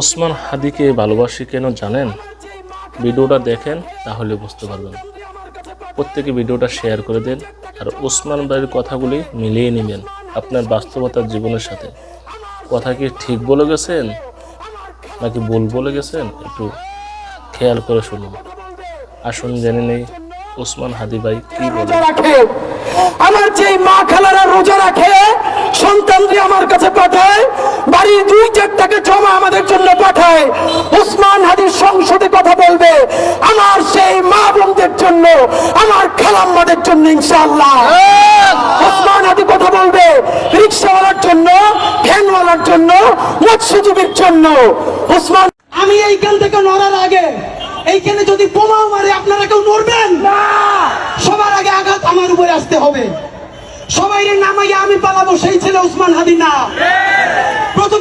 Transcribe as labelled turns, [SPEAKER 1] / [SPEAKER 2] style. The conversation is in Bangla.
[SPEAKER 1] ওসমান হাদিকে ভালোবাসি কেন জানেন? ভিডিওটা দেখেন, তাহলে বুঝতে পারবেন। প্রত্যেকে ভিডিওটা শেয়ার করে দেন আর ওসমান ভাইয়ের কথাগুলি মিলিয়ে নেবেন আপনার বাস্তবতার জীবনের সাথে। কথা কি ঠিক বলে গেছেন? নাকি ভুল বলে গেছেন? একটু খেয়াল করে শুনুন। আসুন জেনে নেই ওসমান হাদি ভাই কি বলে।
[SPEAKER 2] আমার যে মা খালারা রোজা রাখে, সন্তানকে আমার কাছে পাঠায়, বাড়ির দুই চার টাকা জমা আমাদের জন্য পাঠায় উসমান হাদির সংসদে কথা বলবে আমার সেই মা বোনদের জন্য আমার খালাম্মাদের জন্য ইনশাআল্লাহ। উসমান হাদি কথা বলবে রিক্সাওয়ালার জন্য ভ্যানওয়ালার জন্য মৎস্যজীবীর জন্য। উসমান আমি এইখান থেকে নড়ার আগে এইখানে যদি বোমাও মারে আপনারা কেউ নড়বেন? না। সবার আগে আঘাত আমার উপরে আসতে হবে। সবাই নামাইয়া আমি পালাবো সেই ছেলে উসমান হাদি না। প্রথম